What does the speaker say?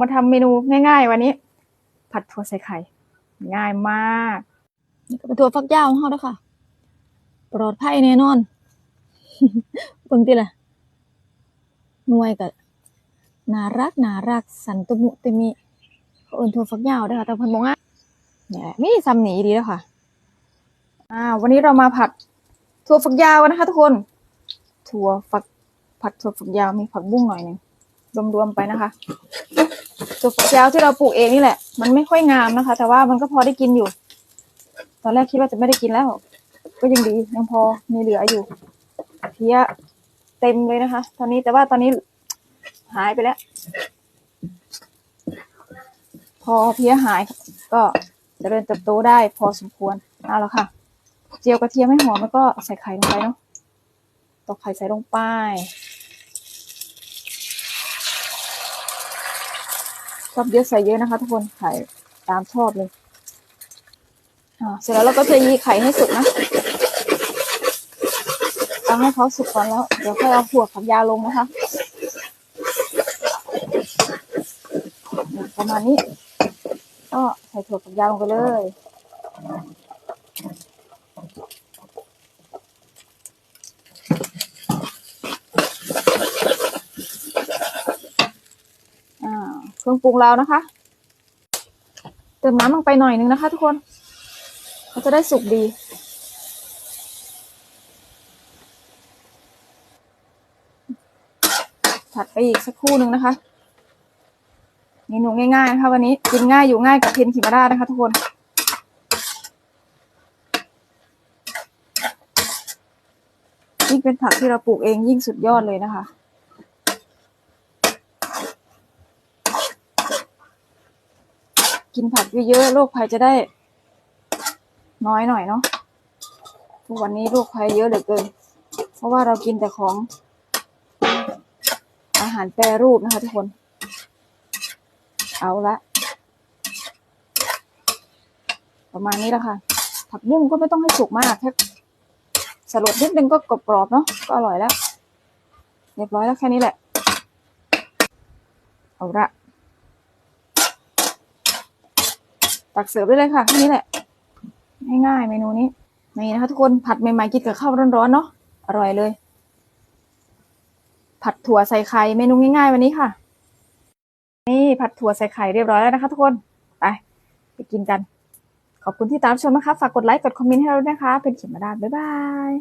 มาทำเมนูง่าย ๆ วันนี้ ผัดถั่วใส่ไข่ ง่ายมากนี่ก็เป็นถั่วฟักยาวของเขาด้วยค่ะ ปลอดภัยแน่นอนเบิ่งติล่ะหน่วยก็น่ารักน่ารัก สันตุมุติมิเขาเอิ้นถั่วฟักยาวเด้อค่ะแต่เพิ่นบ่งามเนี่ยมีซ้ำหนีดีแล้วค่ะ อ่า วันนี้เรามาผัดถั่วฝักยาวกันนะคะทุกคน ถั่วฝักผัดถั่วฝักยาวมีผักบุ้งหน่อยหนึง รวมๆไปนะคะถั่วฝักยาวที่เราปลูกเองนี่แหละ มันไม่ค่อยงามนะคะ แต่ว่ามันก็พอได้กินอยู่ ตอนแรกคิดว่าจะไม่ได้กินแล้ว ก็ยังดียังพอมีเหลืออยู่เพี้ยเต็มเลยนะคะ ตอนนี้แต่ว่าตอนนี้หายไปแล้ว พอเพี้ยหายก็จเจริญเติบโตได้พอสมควรเอาละค่ะ เจียวกระเทียมให้หอมแล้วก็ใส่ไข่ลงไปเนาะตอกไข่ใส่ลงไป ชอบเยอะใส่เยอะนะคะ ทุกคนไข่ตามชอบเลยอ่าเสร็จแล้วเราก็จะยีไข่ให้สุกนะเอาให้เขาสุกก่อนแล้ว เดี๋ยวค่อยเอาถั่วฝักยาวลงนะคะประมาณนี้ ก็ใส่ถั่วฝักยาวลงไปเลย เครื่องปรุงเรานะคะ เติมน้ำลงไปหน่อยนึงนะคะ ทุกคนมันจะได้สุกดีผัดไปอีกสักครู่หนึ่งนะคะเมนูง่ายๆนะคะวันนี้กินง่ายอยู่ง่ายกับเพนขิมารานะคะ ทุกคนยิ่งเป็นผักที่เราปลูกเองยิ่งสุดยอดเลยนะคะ กินผักเยอะๆโรคภัยจะได้ น้อยหน่อยเนาะทุกวันนี้โรคภัยเยอะเหลือเกิน เพราะว่าเรากินแต่ของ อาหารแปรรูปนะคะทุกคน เอาละ ประมาณนี้แหละค่ะ ผักบุ้งก็ไม่ต้องให้สุกมากแค่สลดนิดนึงก็กรอบๆเนาะก็อร่อยแล้วเรียบร้อยแล้วแค่นี้แหละ เอาละ ตักเสิร์ฟได้เลยค่ะแค่นี้แหละ ง่ายๆเมนูนี้ นี่นะคะทุกคนผัดใหม่ๆกินกับข้าวร้อนๆเนาะอร่อยเลย ผัดถั่วใส่ไข่เมนูง่ายๆวันนี้ค่ะ นี่ผัดถั่วใส่ไข่เรียบร้อยแล้วนะคะ ทุกคนไปไปกินกัน ขอบคุณที่ตามชมนะคะ ฝากกดไลค์กดคอมเมนต์ให้เราด้วยนะคะ เป็นเขียนมาดาบ๊ายบาย